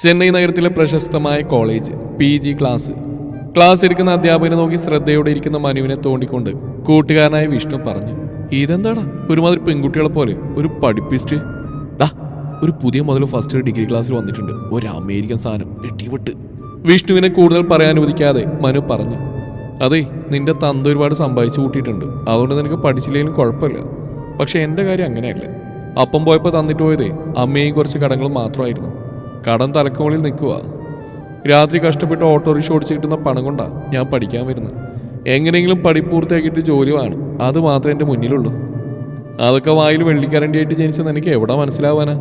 ചെന്നൈ നഗരത്തിലെ പ്രശസ്തമായ college P G class. Class എടുക്കുന്ന അധ്യാപകനെ നോക്കി ശ്രദ്ധയോടെ ഇരിക്കുന്ന മനുവിനെ തോണ്ടിക്കൊണ്ട് കൂട്ടുകാരനായ വിഷ്ണു പറഞ്ഞു ഇതെന്താടാ? ഒരുമാതിരി പെൺകുട്ടികളെ പോലെ ഒരു പഠിപ്പിസ്റ്റ്. ഡാ ഒരു പുതിയ മുതൽ ഫസ്റ്റ് ഡിഗ്രി ക്ലാസ്സിൽ വന്നിട്ടുണ്ട്. ഒരു അമേരിക്കൻ സാധനം എട്ടിവിട്ട് വിഷ്ണുവിനെ കൂടുതൽ പറയാൻ അനുവദിക്കാതെ മനു പറഞ്ഞു അതെ നിന്റെ തന്ത ഒരുപാട് സമ്പാദിച്ചു കൂട്ടിയിട്ടുണ്ട്. അതുകൊണ്ട് നിനക്ക് പഠിച്ചില്ലെങ്കിലും കുഴപ്പമില്ല. പക്ഷെ എന്റെ കാര്യം അങ്ങനെയല്ല? അപ്പം പോയപ്പോൾ തന്നിട്ട് പോയതേ അമ്മയും കുറച്ച് കടങ്ങളും മാത്രമായിരുന്നു. കടം തലക്കോളിൽ നിൽക്കുക. രാത്രി കഷ്ടപ്പെട്ട് ഓട്ടോറിക്ഷ ഓടിച്ച് കിട്ടുന്ന പണം കൊണ്ടാ ഞാൻ പഠിക്കാൻ വരുന്നത്. എങ്ങനെയെങ്കിലും പഠി പൂർത്തിയാക്കിയിട്ട് ജോലി വേണം. അത് മാത്രമേ എന്റെ മുന്നിലുള്ളൂ. അതൊക്കെ വായിൽ വെള്ളിക്കരണ്ടിയായിട്ട് ജനിച്ച നിനക്ക് എവിടെ മനസ്സിലാവാനാ?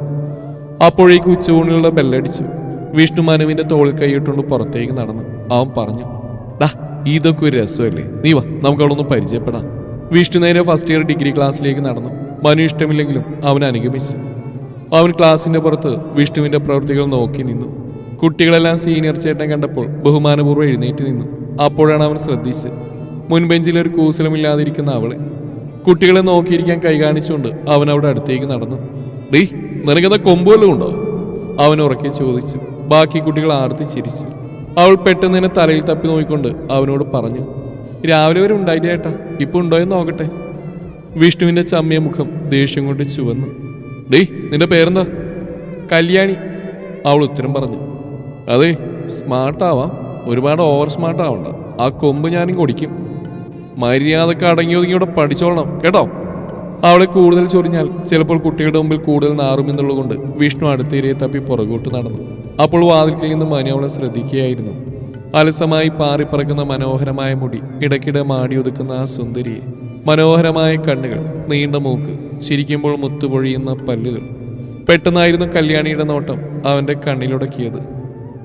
അപ്പോഴേക്ക് ഉച്ചയൂണിലുള്ള ബെല്ലടിച്ചു. വിഷ്ണു മനുവിന്റെ തോളിൽ കൈയിട്ടുകൊണ്ട് പുറത്തേക്ക് നടന്നു. അവൻ പറഞ്ഞു ഡാ ഇതൊക്കെ ഒരു രസമല്ലേ? നീ വാ നമുക്ക് അവിടെ ഒന്ന് പരിചയപ്പെടാം. വിഷ്ണു നേരെ ഫസ്റ്റ് ഇയർ ഡിഗ്രി ക്ലാസ്സിലേക്ക് നടന്നു. മനു ഇഷ്ടമില്ലെങ്കിലും അവൻ അനുഗമിച്ചു. അവൻ ക്ലാസിന്റെ പുറത്ത് വിഷ്ണുവിന്റെ പ്രവൃത്തികൾ നോക്കി നിന്നു. കുട്ടികളെല്ലാം സീനിയർ ചേട്ടൻ കണ്ടപ്പോൾ ബഹുമാനപൂർവം എഴുന്നേറ്റ് നിന്നു. അപ്പോഴാണ് അവൻ ശ്രദ്ധിച്ച് മുൻബെഞ്ചിൽ ഒരു കൂസലമില്ലാതിരിക്കുന്ന അവളെ. കുട്ടികളെ നോക്കിയിരിക്കാൻ കൈ കാണിച്ചുകൊണ്ട് അവൻ അവിടെ അടുത്തേക്ക് നടന്നു. ഡീ നിനക്കെന്താ കൊമ്പുകളും ഉണ്ടോ? അവൻ ഉറക്കെ ചോദിച്ചു. ബാക്കി കുട്ടികൾ ആർത്തി ചിരിച്ചു. അവൾ പെട്ടെന്ന് തന്നെ തലയിൽ തപ്പി നോക്കിക്കൊണ്ട് അവനോട് പറഞ്ഞു രാവിലെ വരെ ഉണ്ടായില്ല ചേട്ടാ ഇപ്പൊ ഉണ്ടോ എന്ന് നോക്കട്ടെ. വിഷ്ണുവിന്റെ ചമ്മിയ മുഖം ദേഷ്യം കൊണ്ട് ചുവന്നു. ഡേയ് നിന്റെ പേരെന്താ? കല്യാണി. അവൾ ഉത്തരം പറഞ്ഞു. അതെ സ്മാർട്ടാവാം. ഒരുപാട് ഓവർ സ്മാർട്ട് ആവണ്ട ആ കൊമ്പ് ഞാനും കൊടിക്കും. മര്യാദയ്ക്ക് അടങ്ങി ഒതുങ്ങി ഇവിടെ പഠിച്ചോളണം കേട്ടോ? അവളെ കൂടുതൽ ചൊറിഞ്ഞാൽ ചിലപ്പോൾ കുട്ടികളുടെ മുമ്പിൽ കൂടുതൽ നാറുമെന്നുള്ളതുകൊണ്ട് വിഷ്ണു അടുത്തേരിയെ തപ്പി പുറകോട്ട് നടന്നു. അപ്പോൾ വാതിൽക്കിൽ നിന്ന് മനു അവളെ ശ്രദ്ധിക്കുകയായിരുന്നു. അലസമായി പാറിപ്പറക്കുന്ന മനോഹരമായ മുടി ഇടയ്ക്കിടെ മാടി ഒതുക്കുന്ന ആ സുന്ദരിയെ. മനോഹരമായ കണ്ണുകൾ നീണ്ട മൂക്ക് ചിരിക്കുമ്പോൾ മുത്തുപൊഴിയുന്ന പല്ലുകൾ. പെട്ടെന്നായിരുന്നു കല്യാണിയുടെ നോട്ടം അവന്റെ കണ്ണിലുടക്കിയത്.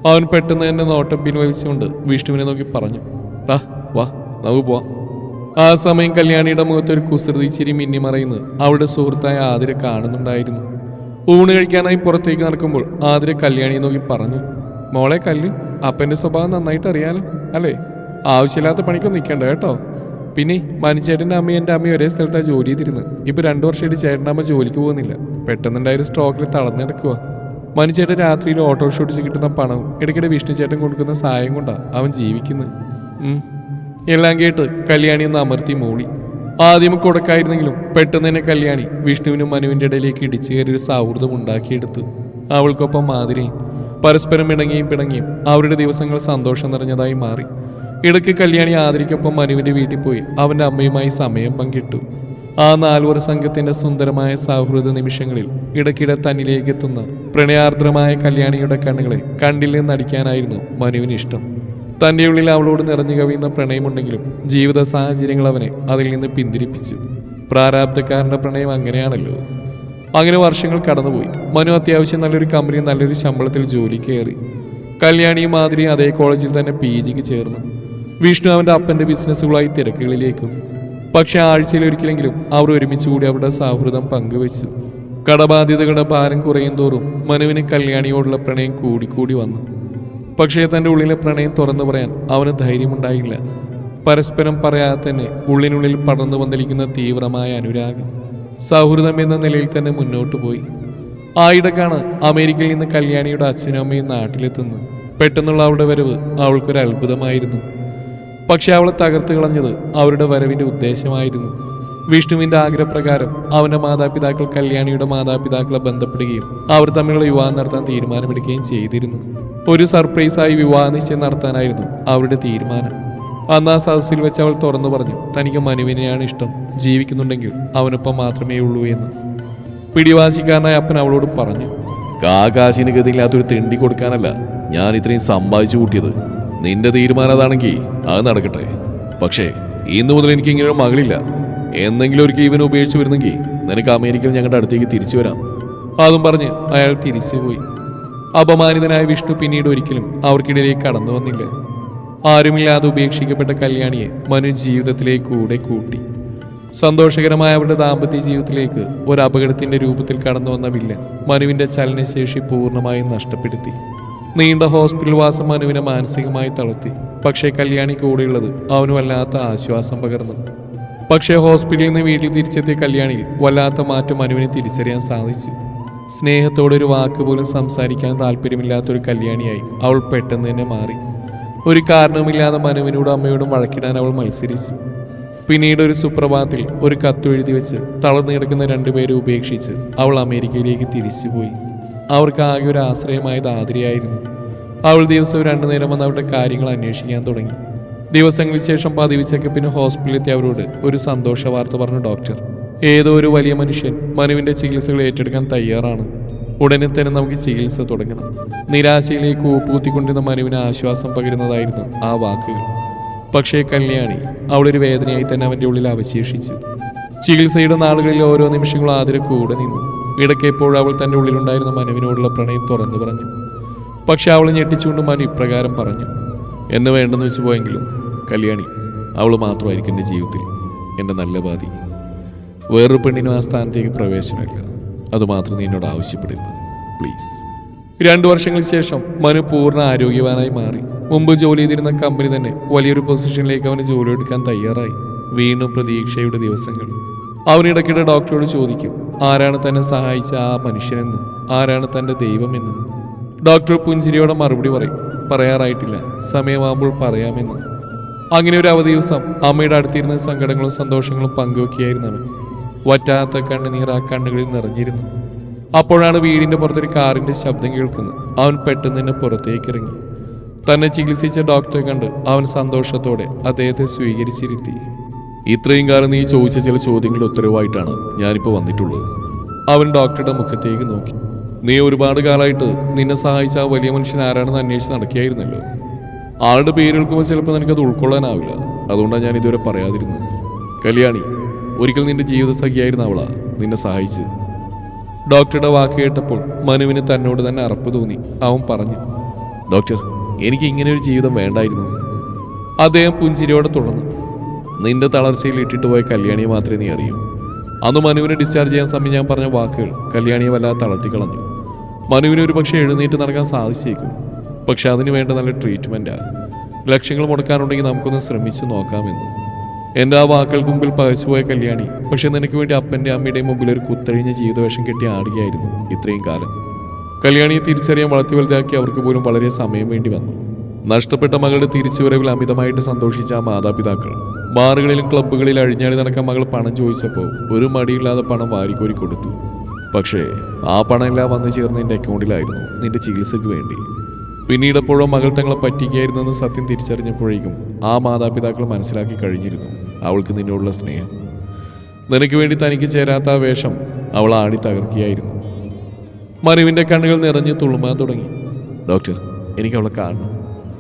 അവൻ പെട്ടെന്ന് തന്നെ നോട്ടം പിൻവലിച്ചുകൊണ്ട് വിഷ്ണുവിനെ നോക്കി പറഞ്ഞു ടാ വാ നമുക്ക് പോവാം. ആ സമയം കല്യാണിയുടെ മുഖത്ത് ഒരു കുസൃതി ചിരി മിന്നിമറയുന്നത് അവളുടെ സുഹൃത്തായ ആതിര കാണുന്നുണ്ടായിരുന്നു. ഊണ് കഴിക്കാനായി പുറത്തേക്ക് നടക്കുമ്പോൾ ആതിര കല്യാണിയെ നോക്കി പറഞ്ഞു മോളെ കല്ല് അപ്പന്റെ സ്വഭാവം നന്നായിട്ട് അറിയാലോ അല്ലേ? ആവശ്യമില്ലാത്ത പണിക്കൊന്നും നിൽക്കേണ്ട കേട്ടോ? പിന്നെ മനുചേട്ടന്റെ അമ്മയും എന്റെ അമ്മയും ഒരേ സ്ഥലത്താണ് ജോലി ചെയ്തിരുന്നത് ഇപ്പൊ രണ്ടു വർഷമായിട്ട് ചേട്ടന്റെ അമ്മ ജോലിക്ക് പോകുന്നില്ല. പെട്ടെന്നുണ്ടായ ഒരു സ്ട്രോക്കിൽ തളർന്നെടുക്കുക മനുചേട്ടൻ രാത്രിയിൽ ഓട്ടോ ഓടിച്ച് കിട്ടുന്ന പണവും ഇടയ്ക്കിടെ വിഷ്ണു ചേട്ടൻ കൊടുക്കുന്ന സഹായം കൊണ്ടാണ് അവൻ ജീവിക്കുന്നത്. എല്ലാം കേട്ട് കല്യാണി ഒന്ന് അമർത്തി മൂളി. ആദ്യം കൊടുക്കായിരുന്നെങ്കിലും പെട്ടെന്ന് തന്നെ കല്യാണി വിഷ്ണുവിനും മനുവിന്റെ ഇടയിലേക്ക് ഇടിച്ചു കയറി ഒരു സൗഹൃദം ഉണ്ടാക്കിയെടുത്തു. അവൾക്കൊപ്പം മാതിരയും പരസ്പരം ഇണങ്ങിയും പിണങ്ങിയും അവരുടെ ദിവസങ്ങൾ സന്തോഷം നിറഞ്ഞതായി മാറി. ഇടയ്ക്ക് കല്യാണി ആദരിക്കൊപ്പം മനുവിന്റെ വീട്ടിൽ പോയി അവന്റെ അമ്മയുമായി സമയം പങ്കിട്ടു. ആ നാലുവർ സംഘത്തിന്റെ സുന്ദരമായ സൗഹൃദ നിമിഷങ്ങളിൽ ഇടയ്ക്കിടെ തന്നിലേക്ക് എത്തുന്ന പ്രണയാർദ്രമായ കല്യാണിയുടെ കണ്ണുകളെ കണ്ടിൽ നിന്നടിക്കാനായിരുന്നു മനുവിന് ഇഷ്ടം. തന്റെ ഉള്ളിൽ അവളോട് നിറഞ്ഞു കവിയുന്ന പ്രണയമുണ്ടെങ്കിലും ജീവിത സാഹചര്യങ്ങൾ അവനെ അതിൽ നിന്ന് പിന്തിരിപ്പിച്ചു. പ്രാരാബ്ധക്കാരന്റെ പ്രണയം അങ്ങനെയാണല്ലോ. അങ്ങനെ വർഷങ്ങൾ കടന്നുപോയി. മനു അത്യാവശ്യം നല്ലൊരു കമ്പനി നല്ലൊരു ശമ്പളത്തിൽ ജോലി കയറി കല്യാണിയും മാതിരി അതേ കോളേജിൽ തന്നെ പി ജിക്ക് ചേർന്നു. വിഷ്ണു അവന്റെ അപ്പന്റെ ബിസിനസ്സുകളായി തിരക്കുകളിലേക്കും പക്ഷെ ആഴ്ചയിൽ ഒരിക്കലെങ്കിലും അവർ ഒരുമിച്ച് കൂടി അവരുടെ സൗഹൃദം പങ്കുവച്ചു. കടബാധ്യതകളുടെ ഭാരം കുറയും തോറും മനുവിന് കല്യാണിയോടുള്ള പ്രണയം കൂടിക്കൂടി വന്നു. പക്ഷേ തന്റെ ഉള്ളിലെ പ്രണയം തുറന്നു പറയാൻ അവന് ധൈര്യമുണ്ടായില്ല. പരസ്പരം പറയാതെ തന്നെ ഉള്ളിനുള്ളിൽ പടർന്നു വന്നിരിക്കുന്ന തീവ്രമായ അനുരാഗം സൗഹൃദം എന്ന നിലയിൽ തന്നെ മുന്നോട്ട് പോയി. ആയിടക്കാണ് അമേരിക്കയിൽ നിന്ന് കല്യാണിയുടെ അച്ഛനും അമ്മയും നാട്ടിലെത്തുന്നത്. പെട്ടെന്നുള്ള അവളുടെ വരവ് അവൾക്കൊരു അത്ഭുതമായിരുന്നു. പക്ഷെ അവളെ തകർത്ത് കളഞ്ഞത് അവരുടെ വരവിന്റെ ഉദ്ദേശമായിരുന്നു. വിഷ്ണുവിന്റെ ആഗ്രഹപ്രകാരം അവന്റെ മാതാപിതാക്കൾ കല്യാണിയുടെ മാതാപിതാക്കളെ ബന്ധപ്പെടുകയും അവർ തമ്മിലുള്ള വിവാഹം നടത്താൻ തീരുമാനമെടുക്കുകയും ചെയ്തിരുന്നു. ഒരു സർപ്രൈസായി വിവാഹ നിശ്ചയം നടത്താനായിരുന്നു അവരുടെ തീരുമാനം. അന്ന് ആ സദസ്സിൽ വെച്ച് അവൾ തുറന്നു പറഞ്ഞു തനിക്ക് മനുവിനെയാണ് ഇഷ്ടം. ജീവിക്കുന്നുണ്ടെങ്കിൽ അവനൊപ്പം മാത്രമേ ഉള്ളൂ എന്ന്. പിടിവാശിക്കാരനായ അപ്പൻ അവളോട് പറഞ്ഞു കാകാശിന് ഗതിയില്ലാത്തൊരു തിണ്ടി കൊടുക്കാനല്ല ഞാൻ ഇത്രയും സമ്പാദിച്ചു കൂട്ടിയത്. നിന്റെ തീരുമാനം അതാണെങ്കിൽ അത് നടക്കട്ടെ. പക്ഷേ ഇന്ന് മുതൽ എനിക്ക് ഇങ്ങനെ മകളില്ല. എന്തെങ്കിലും ഒരു ഇവനെ ഉപേക്ഷിച്ച് വരുന്നെങ്കിൽ നിനക്ക് അമേരിക്കയിൽ ഞങ്ങളുടെ അടുത്തേക്ക് തിരിച്ചു വരാം. അതും പറഞ്ഞ് അയാൾ തിരിച്ചു പോയി. അപമാനിതനായ വിഷ്ണു പിന്നീട് ഒരിക്കലും അവർക്കിടയിലേക്ക് കടന്നു വന്നില്ല. ആരുമില്ലാതെ ഉപേക്ഷിക്കപ്പെട്ട കല്യാണിയെ മനു ജീവിതത്തിലേക്ക് കൂടെ കൂട്ടി. സന്തോഷകരമായ അവരുടെ ദാമ്പത്യ ജീവിതത്തിലേക്ക് ഒരു അപകടത്തിന്റെ രൂപത്തിൽ കടന്നു വന്ന വില്ലൻ മനുവിന്റെ ചലനശേഷി പൂർണമായും നഷ്ടപ്പെടുത്തി. നീണ്ട ഹോസ്പിറ്റൽ വാസം മനുവിനെ മാനസികമായി തളർത്തി. പക്ഷേ കല്യാണി കൂടെയുള്ളത് അവന് വല്ലാത്ത ആശ്വാസം പകർന്നു. പക്ഷേ ഹോസ്പിറ്റലിൽ നിന്ന് വീട്ടിൽ തിരിച്ചെത്തിയ കല്യാണിയിൽ വല്ലാത്ത മാറ്റം മനുവിനെ തിരിച്ചറിയാൻ സാധിച്ചു. സ്നേഹത്തോടെ ഒരു വാക്ക് പോലും സംസാരിക്കാൻ താല്പര്യമില്ലാത്തൊരു കല്യാണിയായി അവൾ പെട്ടെന്ന് തന്നെ മാറി. ഒരു കാരണവുമില്ലാതെ മനുവിനോടും അമ്മയോടും വഴക്കിടാൻ അവൾ മത്സരിച്ചു. പിന്നീട് ഒരു സുപ്രഭാതത്തിൽ ഒരു കത്ത് എഴുതി വെച്ച് തളർന്നു കിടക്കുന്ന രണ്ടുപേരെ ഉപേക്ഷിച്ച് അവൾ അമേരിക്കയിലേക്ക് തിരിച്ചുപോയി. അവർക്ക് ആകെ ഒരു ആശ്രയമായ ആതിരയായിരുന്നു. അവൾ ദിവസവും രണ്ടു നേരം വന്ന് അവരുടെ കാര്യങ്ങൾ അന്വേഷിക്കാൻ തുടങ്ങി. ദിവസങ്ങൾക്ക് ശേഷം പതിവ് ചെക്കപ്പിന് ഹോസ്പിറ്റലിലെത്തി അവരോട് ഒരു സന്തോഷ വാർത്ത പറഞ്ഞു ഡോക്ടർ. ഏതോ ഒരു വലിയ മനുഷ്യൻ മനുവിന്റെ ചികിത്സകൾ ഏറ്റെടുക്കാൻ തയ്യാറാണ്. ഉടനെ തന്നെ നമുക്ക് ചികിത്സ തുടങ്ങണം. നിരാശയിലേക്ക് ഊപ്പൂത്തിക്കൊണ്ടിരുന്ന മനുവിന് ആശ്വാസം പകരുന്നതായിരുന്നു ആ വാക്കുകൾ. പക്ഷേ കല്യാണി അവളൊരു വേദനയായി തന്നെ അവന്റെ ഉള്ളിൽ അവശേഷിച്ചു. ചികിത്സയുടെ നാളുകളിൽ ഓരോ നിമിഷങ്ങളും ആതിര കൂടെ നിന്നു. ഇടയ്ക്ക് എപ്പോഴും അവൾ തന്റെ ഉള്ളിലുണ്ടായിരുന്ന മനുവിനോടുള്ള പ്രണയം തുറന്നു പറഞ്ഞു. പക്ഷെ അവൾ ഞെട്ടിച്ചുകൊണ്ട് മനു ഇപ്രകാരം പറഞ്ഞു എന്നെ വേണ്ടെന്ന് വെച്ച് പോയെങ്കിലും കല്യാണി അവൾ മാത്രമായിരിക്കും എന്റെ ജീവിതത്തിൽ എന്റെ നല്ല ബാധി. വേറൊരു പെണ്ണിനും ആ സ്ഥാനത്തേക്ക് പ്രവേശനമില്ല. അതുമാത്രം നീ എന്നോട് ആവശ്യപ്പെടുന്നു പ്ലീസ് രണ്ടു വർഷങ്ങൾക്ക് ശേഷം മനു പൂർണ ആരോഗ്യവാനായി മാറി. മുമ്പ് ജോലി ചെയ്തിരുന്ന കമ്പനി തന്നെ വലിയൊരു പൊസിഷനിലേക്ക് അവന് ജോലി എടുക്കാൻ തയ്യാറായി. വീണ്ടും പ്രതീക്ഷയുടെ ദിവസങ്ങൾ. അവൻ ഇടയ്ക്കിടെ ഡോക്ടറോട് ചോദിക്കും ആരാണ് തന്നെ സഹായിച്ച ആ മനുഷ്യനെന്ന്? ആരാണ് തന്റെ ദൈവമെന്ന്? ഡോക്ടർ പുഞ്ചിരിയോടെ മറുപടി പറയും പറയാറായിട്ടില്ല സമയമാകുമ്പോൾ പറയാമെന്ന്. അങ്ങനെ ഒരു അവധി ദിവസം അമ്മയുടെ അടുത്തിരുന്ന സങ്കടങ്ങളും സന്തോഷങ്ങളും പങ്കുവെക്കുകയായിരുന്നു അവൻ. വറ്റാത്ത കണ്ണുനീർ ആ കണ്ണുകളിൽ നിറഞ്ഞിരുന്നു. അപ്പോഴാണ് വീടിന്റെ പുറത്തൊരു കാറിന്റെ ശബ്ദം കേൾക്കുന്നത്. അവൻ പെട്ടെന്ന് തന്നെ പുറത്തേക്ക് ഇറങ്ങി തന്നെ ചികിത്സിച്ച ഡോക്ടറെ കണ്ട് അവൻ സന്തോഷത്തോടെ അദ്ദേഹത്തെ സ്വീകരിച്ചിരുത്തി. ഇത്രയും കാലം നീ ചോദിച്ച ചില ചോദ്യങ്ങളുടെ ഉത്തരവായിട്ടാണ് ഞാനിപ്പോൾ വന്നിട്ടുള്ളത്. അവൻ ഡോക്ടറുടെ മുഖത്തേക്ക് നോക്കി. നീ ഒരുപാട് കാലമായിട്ട് നിന്നെ സഹായിച്ച ആ വലിയ മനുഷ്യൻ ആരാണെന്ന് അന്വേഷിച്ച് നടക്കുകയായിരുന്നല്ലോ. ആളുടെ പേര് കേൾക്കുമ്പോൾ ചിലപ്പോൾ നിനക്കത് ഉൾക്കൊള്ളാനാവില്ല. അതുകൊണ്ടാണ് ഞാൻ ഇതുവരെ പറയാതിരുന്നത്. കല്യാണി ഒരിക്കൽ നിന്റെ ജീവിത സഖിയായിരുന്ന അവളാ നിന്നെ സഹായിച്ച് ഡോക്ടറുടെ വാക്ക് കേട്ടപ്പോൾ മനുവിന് തന്നോട് തന്നെ അറപ്പ് തോന്നി. അവൻ പറഞ്ഞു ഡോക്ടർ എനിക്ക് ഇങ്ങനെ ഒരു ജീവിതം വേണ്ടായിരുന്നു. അദ്ദേഹം പുഞ്ചിരിയോടെ തുടർന്നു നിന്റെ തളർച്ചയിൽ ഇട്ടിട്ട് പോയ കല്യാണിയെ മാത്രമേ നീ അറിയൂ. അന്ന് മനുവിനെ ഡിസ്ചാർജ് ചെയ്യാൻ സമയം ഞാൻ പറഞ്ഞ വാക്കുകൾ കല്യാണിയെ വല്ലാതെ തളർത്തി കളഞ്ഞു. മനുവിന് ഒരു പക്ഷേ എഴുന്നേറ്റ് നടക്കാൻ സാധിച്ചേക്കും. പക്ഷെ അതിന് വേണ്ട നല്ല ട്രീറ്റ്മെന്റാണ് ലക്ഷ്യങ്ങൾ മുടക്കാനുണ്ടെങ്കിൽ നമുക്കൊന്ന് ശ്രമിച്ചു നോക്കാമെന്ന്. എന്റെ ആ വാക്കുകൾക്ക് മുമ്പിൽ പകച്ചുപോയ കല്യാണി പക്ഷെ നിനക്ക് വേണ്ടി അപ്പന്റെ അമ്മയുടെയും മുമ്പിൽ ഒരു കുത്തഴിഞ്ഞ ജീവിതവേഷം കെട്ടി ആടുകയായിരുന്നു ഇത്രയും കാലം. കല്യാണിയെ തിരിച്ചറിയാൻ വളർത്തി വലുതാക്കി അവർക്ക് പോലും വളരെ സമയം വേണ്ടി വന്നു. നഷ്ടപ്പെട്ട മകളുടെ തിരിച്ചുവരവിൽ അമിതമായിട്ട് സന്തോഷിച്ച ആ മാതാപിതാക്കൾ ബാറുകളിലും ക്ലബ്ബുകളിൽ അഴിഞ്ഞാടി നടക്കാൻ മകൾ പണം ചോദിച്ചപ്പോൾ ഒരു മടിയില്ലാതെ പണം വാരിക്കോരി കൊടുത്തു. പക്ഷേ ആ പണം എല്ലാം വന്നു ചേർന്ന് എന്റെ അക്കൗണ്ടിലായിരുന്നു നിന്റെ ചികിത്സയ്ക്ക് വേണ്ടി. പിന്നീട് എപ്പോഴോ മകൾ തങ്ങളെ പറ്റിക്കായിരുന്നെന്ന് സത്യം തിരിച്ചറിഞ്ഞപ്പോഴേക്കും ആ മാതാപിതാക്കൾ മനസ്സിലാക്കി കഴിഞ്ഞിരുന്നു അവൾക്ക് നിന്നോടുള്ള സ്നേഹം. നിനക്ക് വേണ്ടി തനിക്ക് ചേരാത്ത ആ വേഷം അവൾ ആടി തകർക്കുകയായിരുന്നു. മനുവിന്റെ കണ്ണുകൾ നിറഞ്ഞ് തുളുമാൻ തുടങ്ങി. ഡോക്ടർ എനിക്ക് അവളെ കാണണം.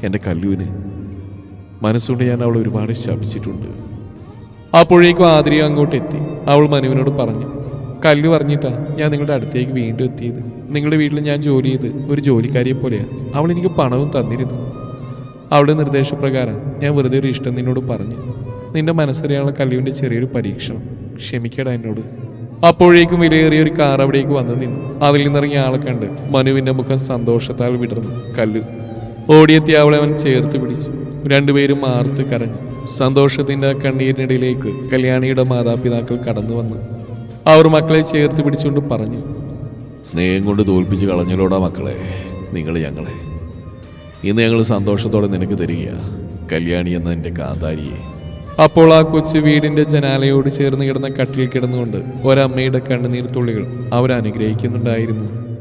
എന്റെ കല്ലുവിന് മനസ്സുകൊണ്ട് ഞാൻ അവളെ ഒരുപാട് ശപിച്ചിട്ടുണ്ട്. അപ്പോഴേക്കും ആതിരി അങ്ങോട്ട് എത്തി അവൾ മനുവിനോട് പറഞ്ഞു കല്ല് പറഞ്ഞിട്ടാ ഞാൻ നിങ്ങളുടെ അടുത്തേക്ക് വീണ്ടും എത്തിയത്. നിങ്ങളുടെ വീട്ടിൽ ഞാൻ ജോലി ചെയ്ത് ഒരു ജോലിക്കാരിയെ പോലെയാണ് അവൾ എനിക്ക് പണവും തന്നിരുന്നു. അവളുടെ നിർദ്ദേശപ്രകാരം ഞാൻ വെറുതെ ഒരു ഇഷ്ടം നിന്നോട് പറഞ്ഞു. നിന്റെ മനസ്സറിയാനുള്ള കല്ലുവിന്റെ ചെറിയൊരു പരീക്ഷണം. ക്ഷമിക്കടാ എന്നോട്. അപ്പോഴേക്കും വിലയേറിയ ഒരു കാർ അവിടേക്ക് വന്നു നിന്നു. അതിൽ നിന്നിറങ്ങിയ ആളെ കണ്ട് മനുവിന്റെ മുഖം സന്തോഷത്താൽ വിടർന്നു. കല്ലു ഓടിയെത്തിയ അവളെ അവൻ ചേർത്ത് പിടിച്ചു. രണ്ടുപേരും ആർത്ത് കരഞ്ഞു. സന്തോഷത്തിന്റെ ആ കണ്ണീരിനിടയിലേക്ക് കല്യാണിയുടെ മാതാപിതാക്കൾ കടന്നു വന്ന്. അവർ മക്കളെ ചേർത്ത് പിടിച്ചുകൊണ്ട് പറഞ്ഞു സ്നേഹം കൊണ്ട് തോൽപ്പിച്ച് കളഞ്ഞലോടാ മക്കളെ നിങ്ങൾ ഞങ്ങളെ. ഇന്ന് ഞങ്ങൾ സന്തോഷത്തോടെ നിനക്ക് തരിക കല്യാണി എന്ന എന്റെ കാന്താരിയെ. അപ്പോൾ ആ കൊച്ചു വീടിന്റെ ജനാലയോട് ചേർന്ന് കിടന്ന കട്ടിൽ കിടന്നുകൊണ്ട് ഒരമ്മയുടെ കണ്ണുനീർ തുള്ളികൾ അവരനുഗ്രഹിക്കുന്നുണ്ടായിരുന്നു.